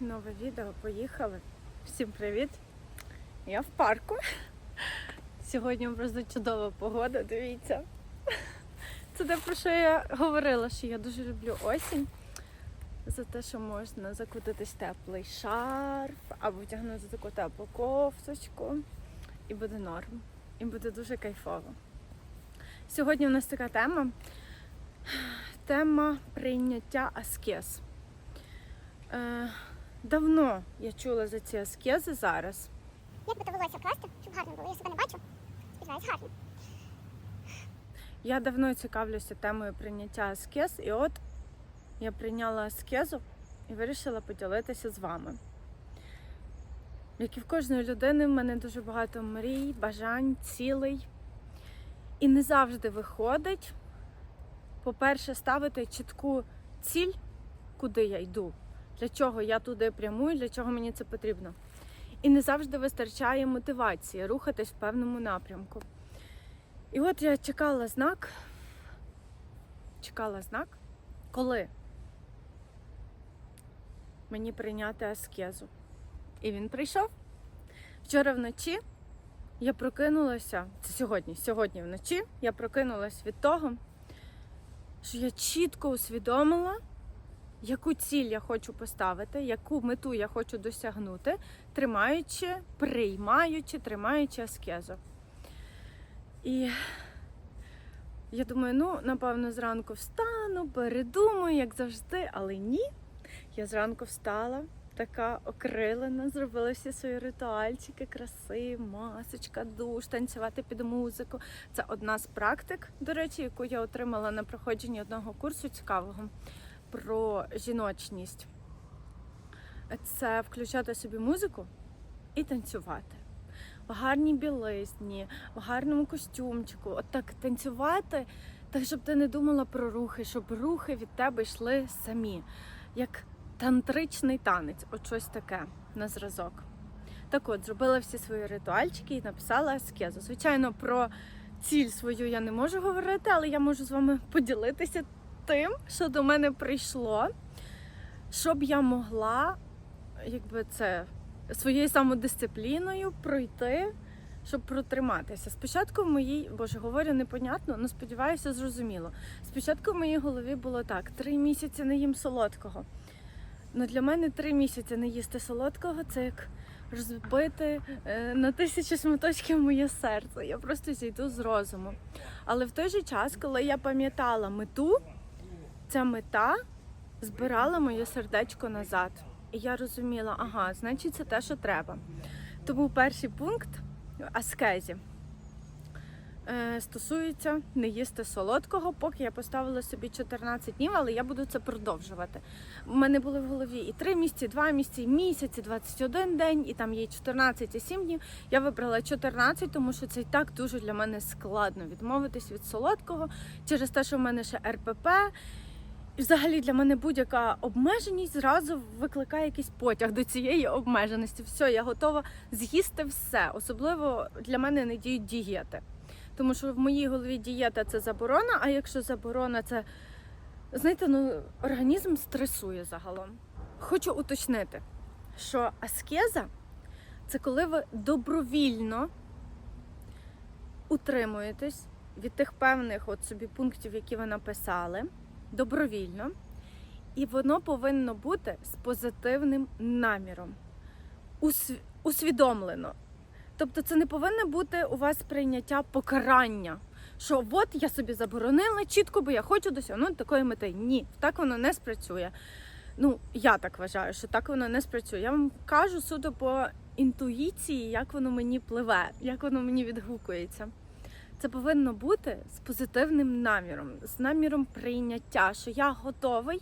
Нове відео, поїхали. Всім привіт! Я в парку. Сьогодні просто чудова погода, дивіться. Це те, про що я говорила, що я дуже люблю осінь. За те, що можна закутатись теплий шарф або вдягнути таку теплу кофточку. І буде норм. І буде дуже кайфово. Сьогодні у нас така тема. Тема прийняття аскез. Давно я чула за ці аскези зараз. Як би то волосся класти, щоб гарно було. Я себе не бачу. Сподіваюсь, гарно. Я давно цікавлюся темою прийняття аскез, і от я прийняла аскезу і вирішила поділитися з вами. Як і в кожної людини, в мене дуже багато мрій, бажань, цілей. І не завжди виходить, по-перше, ставити чітку ціль, куди я йду, для чого я туди прямую, для чого мені це потрібно. І не завжди вистачає мотивації рухатись в певному напрямку. І от я чекала знак, чекала знак, коли мені прийняти аскезу. І він прийшов. Вчора вночі я прокинулася, це сьогодні, сьогодні вночі я прокинулась від того, що я чітко усвідомила, яку ціль я хочу поставити, яку мету я хочу досягнути, тримаючи, приймаючи, тримаючи аскезу. І я думаю, ну, напевно, зранку встану, передумаю, як завжди, але ні. Я зранку встала, така окрилена, зробила всі свої ритуальчики, краси, масочка, душ, танцювати під музику. Це одна з практик, до речі, яку я отримала на проходженні одного курсу цікавого про жіночність. Це включати собі музику і танцювати в гарній білизні, в гарному костюмчику. От так танцювати, так щоб ти не думала про рухи, щоб рухи від тебе йшли самі, як тантричний танець, от щось таке на зразок. Так от, зробила всі свої ритуальчики і написала аскезу. Звичайно, про ціль свою я не можу говорити, але я можу з вами поділитися тим, що до мене прийшло, щоб я могла, якби це своєю самодисципліною пройти, щоб протриматися. Спочатку в моїй, боже, говорю непонятно, але сподіваюся, зрозуміло. Спочатку в моїй голові було так: три місяці не їм солодкого. Ну для мене три місяці не їсти солодкого це як розбити е, на тисячі шматочків моє серце. Я просто зійду з розуму. Але в той же час, коли я пам'ятала мету, ця мета збирала моє сердечко назад. І я розуміла, ага, значить, це те, що треба. Тому перший пункт аскезі е, стосується не їсти солодкого, поки я поставила собі 14 днів, але я буду це продовжувати. У мене були в голові і 3 місяці, і 2 місяці, і місяць, і 21 день, і там є 14 і 7 днів. Я вибрала 14, тому що це і так дуже для мене складно відмовитись від солодкого через те, що в мене ще РПП. І взагалі для мене будь-яка обмеженість зразу викликає якийсь потяг до цієї обмеженості. Все, я готова з'їсти все. Особливо для мене не діють дієти. Тому що в моїй голові дієта це заборона, а якщо заборона це, знаєте, ну організм стресує загалом. Хочу уточнити, що аскеза це коли ви добровільно утримуєтесь від тих певних от собі пунктів, які ви написали добровільно, і воно повинно бути з позитивним наміром, усвідомлено. Тобто це не повинно бути у вас прийняття покарання. Що от я собі заборонила чітко, бо я хочу досягнути такої мети. Ні, так воно не спрацює. Ну, я так вважаю, що так воно не спрацює. Я вам кажу суто по інтуїції, як воно мені пливе, як воно мені відгукується. Це повинно бути з позитивним наміром, з наміром прийняття, що я готовий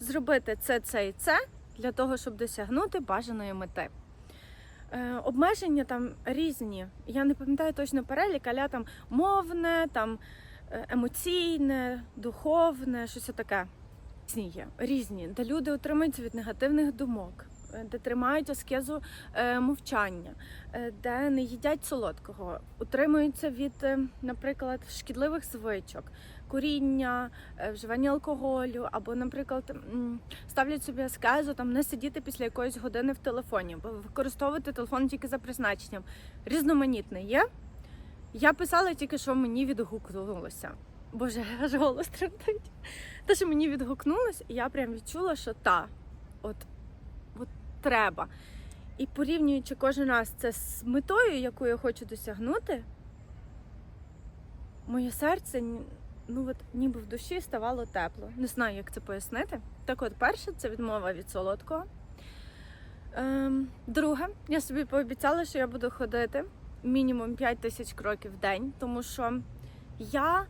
зробити це, це і це для того, щоб досягнути бажаної мети. Е, обмеження там різні. Я не пам'ятаю точно перелік, але там мовне, там е, емоційне, духовне, щось таке. Різні є, різні, де люди утримуються від негативних думок, де тримають аскезу е, мовчання, е, де не їдять солодкого, утримуються від, е, наприклад, шкідливих звичок, куріння, е, вживання алкоголю, або, наприклад, ставлять собі аскезу там не сидіти після якоїсь години в телефоні, або використовувати телефон тільки за призначенням. Різноманітне є. Я писала тільки, що мені відгукнулося. Боже, аж голос тремтить. Те, що мені відгукнулося, і я прям відчула, що та, от треба. І порівнюючи кожен раз це з метою, яку я хочу досягнути, моє серце ну от, ніби в душі ставало тепло. Не знаю, як це пояснити. Так от, перше, це відмова від солодкого. Ем, друге, я собі пообіцяла, що я буду ходити мінімум 5 тисяч кроків в день, тому що я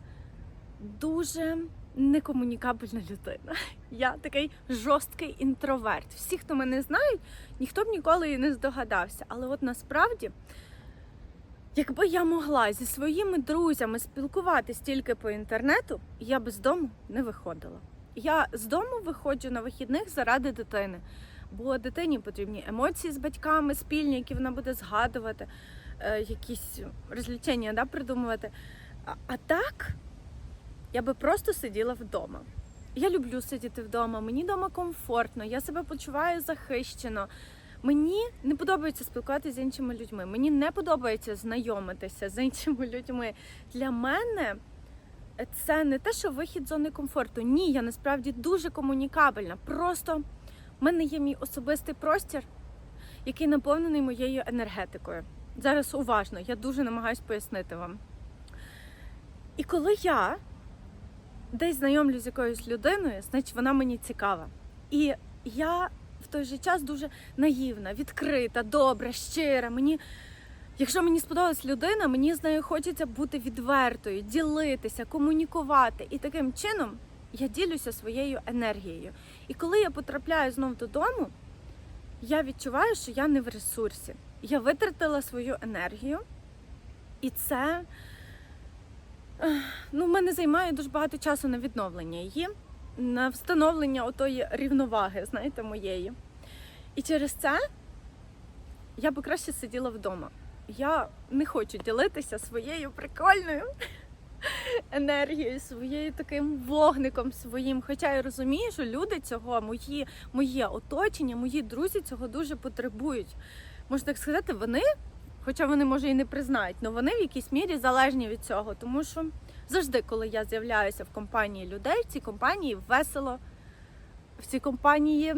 дуже некомунікабельна людина. Я такий жорсткий інтроверт. Всі, хто мене знають, ніхто б ніколи і не здогадався. Але от насправді, якби я могла зі своїми друзями спілкуватись тільки по інтернету, я б з дому не виходила. Я з дому виходжу на вихідних заради дитини. Бо дитині потрібні емоції з батьками спільні, які вона буде згадувати, е, якісь розлічення да, придумувати. А, а так, я би просто сиділа вдома. Я люблю сидіти вдома, мені вдома комфортно, я себе почуваю захищено. Мені не подобається спілкуватися з іншими людьми. Мені не подобається знайомитися з іншими людьми. Для мене це не те, що вихід з зони комфорту. Ні, я насправді дуже комунікабельна. Просто в мене є мій особистий простір, який наповнений моєю енергетикою. Зараз уважно, я дуже намагаюсь пояснити вам. І коли я десь знайомлюсь з якоюсь людиною, значить вона мені цікава. І я в той же час дуже наївна, відкрита, добра, щира. Мені, якщо мені сподобалась людина, мені з нею хочеться бути відвертою, ділитися, комунікувати. І таким чином я ділюся своєю енергією. І коли я потрапляю знов додому, я відчуваю, що я не в ресурсі. Я витратила свою енергію, і це ну, в мене займає дуже багато часу на відновлення її, на встановлення отої рівноваги, знаєте, моєї. І через це я би краще сиділа вдома. Я не хочу ділитися своєю прикольною енергією, своєю таким вогником своїм. Хоча я розумію, що люди цього, мої, моє оточення, мої друзі цього дуже потребують. Можна так сказати, вони, хоча вони може і не признають, але вони в якійсь мірі залежні від цього, тому що завжди, коли я з'являюся в компанії людей, в цій компанії весело, в цій компанії.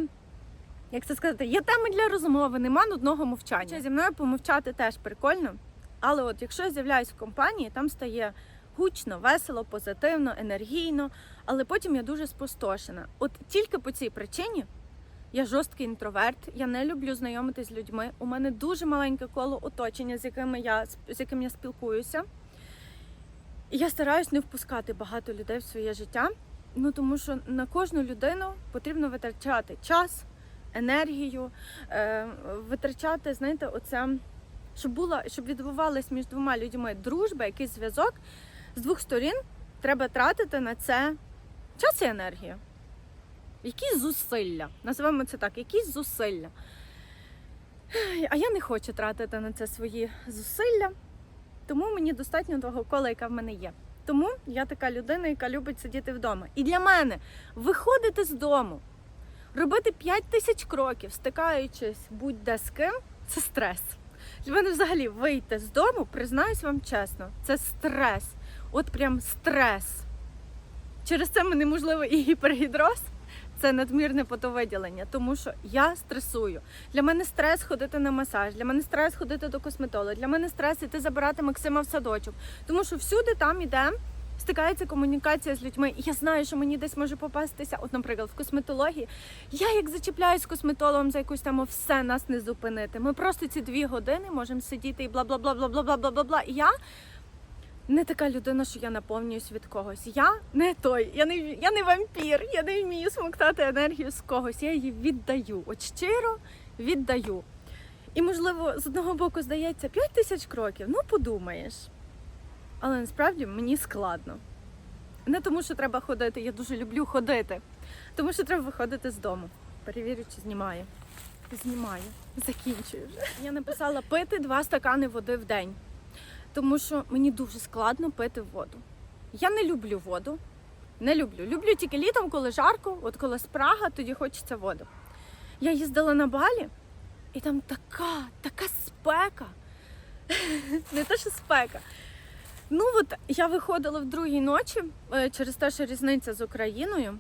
Як це сказати, є теми для розмови, нема нудного мовчання. Зі мною помовчати теж прикольно. Але от якщо я з'являюсь в компанії, там стає гучно, весело, позитивно, енергійно, але потім я дуже спустошена. От тільки по цій причині я жорсткий інтроверт, я не люблю знайомитись з людьми. У мене дуже маленьке коло оточення, з якими я з яким я спілкуюся. І я стараюсь не впускати багато людей в своє життя. Ну тому що на кожну людину потрібно витрачати час, енергію, е, витрачати, знаєте, оце, щоб була, щоб відбувалась між двома людьми дружба, якийсь зв'язок з двох сторін треба тратити на це час і енергію. Якісь зусилля. Називаємо це так, якісь зусилля. А я не хочу тратити на це свої зусилля, тому мені достатньо того кола, яка в мене є. Тому я така людина, яка любить сидіти вдома. І для мене виходити з дому, робити 5 тисяч кроків, стикаючись будь-де з ким, це стрес. Для мене взагалі вийти з дому, признаюсь вам чесно, це стрес. От прям стрес. Через це мене можливо і гіпергідроз, це надмірне потовиділення, тому що я стресую. Для мене стрес ходити на масаж, для мене стрес ходити до косметолога, для мене стрес іти забирати Максима в садочок. Тому що всюди там іде, стикається комунікація з людьми. І я знаю, що мені десь може попастися, от, наприклад, в косметології. Я як зачіпляюсь з косметологом за якусь тему, все нас не зупинити. Ми просто ці дві години можемо сидіти і бла бла бла бла бла бла бла бла бла. І я не така людина, що я наповнююсь від когось. Я не той, я не я не вампір, я не вмію смоктати енергію з когось. Я її віддаю. От щиро віддаю. І, можливо, з одного боку здається 5 тисяч кроків, ну подумаєш. Але насправді мені складно. Не тому, що треба ходити, я дуже люблю ходити, тому що треба виходити з дому. Перевірю, чи знімає. знімаю, закінчую вже. Я написала пити два стакани води в день, тому що мені дуже складно пити воду. Я не люблю воду. Не люблю. Люблю тільки літом, коли жарко, от коли спрага, тоді хочеться воду. Я їздила на Балі, і там така, така спека. Не те, що спека. Ну от я виходила в другій ночі е, через те, що різниця з Україною.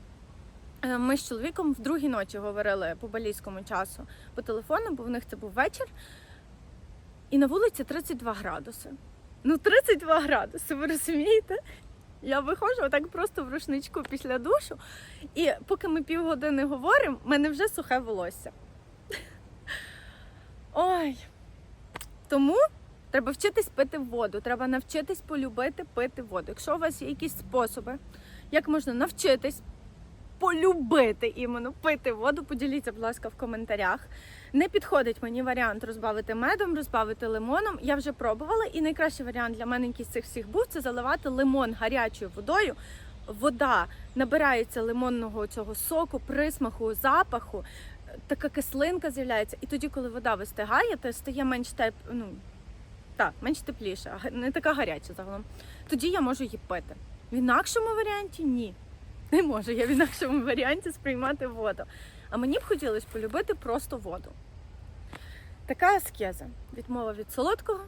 Е, Ми з чоловіком в другій ночі говорили по балійському часу по телефону, бо в них це був вечір. І на вулиці 32 градуси. Ну, 32 градуси, ви розумієте? Я виходжу отак просто в рушничку після душу, і поки ми півгодини говоримо, в мене вже сухе волосся. Ой. Тому треба вчитись пити воду, треба навчитись полюбити пити воду. Якщо у вас є якісь способи, як можна навчитись полюбити іменно пити воду, поділіться, будь ласка, в коментарях. Не підходить мені варіант розбавити медом, розбавити лимоном. Я вже пробувала, і найкращий варіант для мене з цих всіх був це заливати лимон гарячою водою. Вода набирається лимонного цього соку, присмаку, запаху, така кислинка з'являється. І тоді, коли вода вистигає, то стає менш теп... ну, так, менш тепліша, не така гаряча загалом. Тоді я можу її пити. В інакшому варіанті ні. Не можу я в інакшому варіанті сприймати воду. А мені б хотілося полюбити просто воду. Така аскеза. Відмова від солодкого,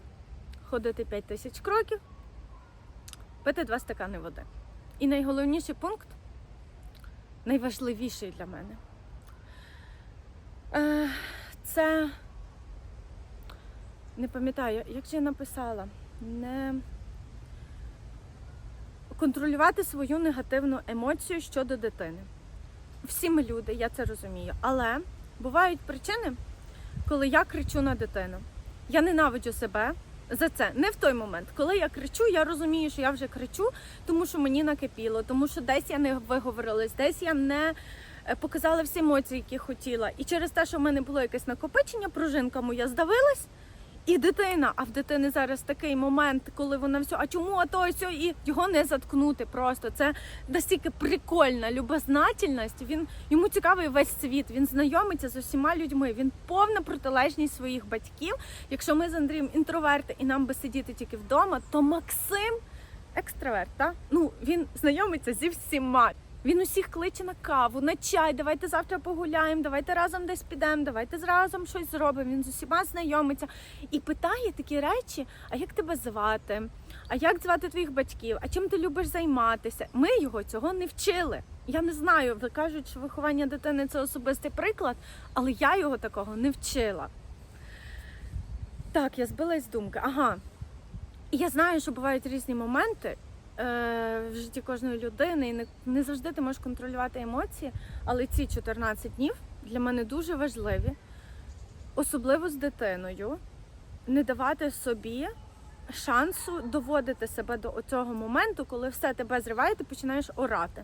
ходити 5 тисяч кроків, пити 2 стакани води. І найголовніший пункт, найважливіший для мене, е, це не пам'ятаю, як же я написала, не контролювати свою негативну емоцію щодо дитини. Всі ми люди, я це розумію. Але бувають причини, коли я кричу на дитину. Я ненавиджу себе за це. Не в той момент. Коли я кричу, я розумію, що я вже кричу, тому що мені накипіло, тому що десь я не виговорилась, десь я не е, показала всі емоції, які хотіла. І через те, що в мене було якесь накопичення, пружинка моя здавилась. І дитина, а в дитини зараз такий момент, коли вона все, а чому а то сьо, і його не заткнути просто. Це настільки прикольна любознательність. Він йому цікавий весь світ. Він знайомиться з усіма людьми. Він повна протилежність своїх батьків. Якщо ми з Андрієм інтроверти і нам би сидіти тільки вдома, то Максим екстраверт, та? Ну він знайомиться зі всіма. Він усіх кличе на каву, на чай. Давайте завтра погуляємо, давайте разом десь підемо, давайте разом щось зробимо. Він з усіма знайомиться і питає такі речі: а як тебе звати? А як звати твоїх батьків? А чим ти любиш займатися? Ми його цього не вчили. Я не знаю, ви кажуть, що виховання дитини це особистий приклад, але я його такого не вчила. Так, я збилась з думки. Ага. І я знаю, що бувають різні моменти в житті кожної людини, і не, не завжди ти можеш контролювати емоції, але ці 14 днів для мене дуже важливі, особливо з дитиною, не давати собі шансу доводити себе до цього моменту, коли все тебе зриває, ти починаєш орати.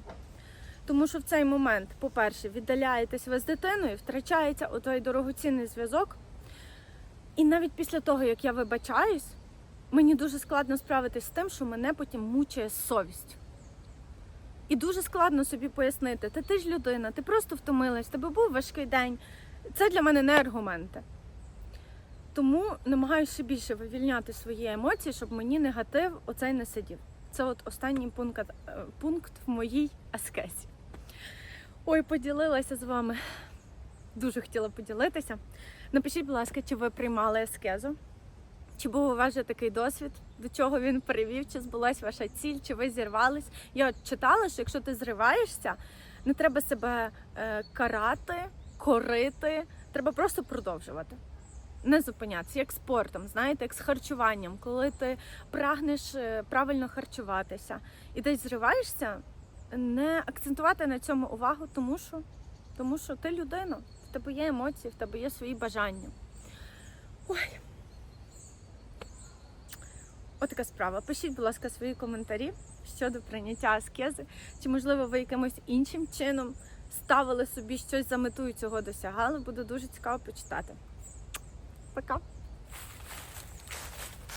Тому що в цей момент, по-перше, віддаляєтесь ви з дитиною, втрачається отой дорогоцінний зв'язок. І навіть після того, як я вибачаюсь, мені дуже складно справитись з тим, що мене потім мучає совість. І дуже складно собі пояснити, та ти ж людина, ти просто втомилась, тебе був важкий день. Це для мене не аргументи. Тому намагаюся більше вивільняти свої емоції, щоб мені негатив оцей не сидів. Це от останній пункт, е, пункт в моїй аскезі. Ой, поділилася з вами. Дуже хотіла поділитися. Напишіть, будь ласка, чи ви приймали аскезу? Чи був у вас вже такий досвід? До чого він привів? Чи збулась ваша ціль, чи ви зірвались? Я читала, що якщо ти зриваєшся, не треба себе е, карати, корити, треба просто продовжувати. Не зупинятися, як спортом, знаєте, як з харчуванням, коли ти прагнеш е, правильно харчуватися і десь зриваєшся, не акцентувати на цьому увагу, тому що, тому що ти людина, в тебе є емоції, в тебе є свої бажання. Ой. Отака справа. Пишіть, будь ласка, свої коментарі щодо прийняття аскези. Чи, можливо, ви якимось іншим чином ставили собі щось за мету і цього досягали. Буде дуже цікаво почитати. Пока!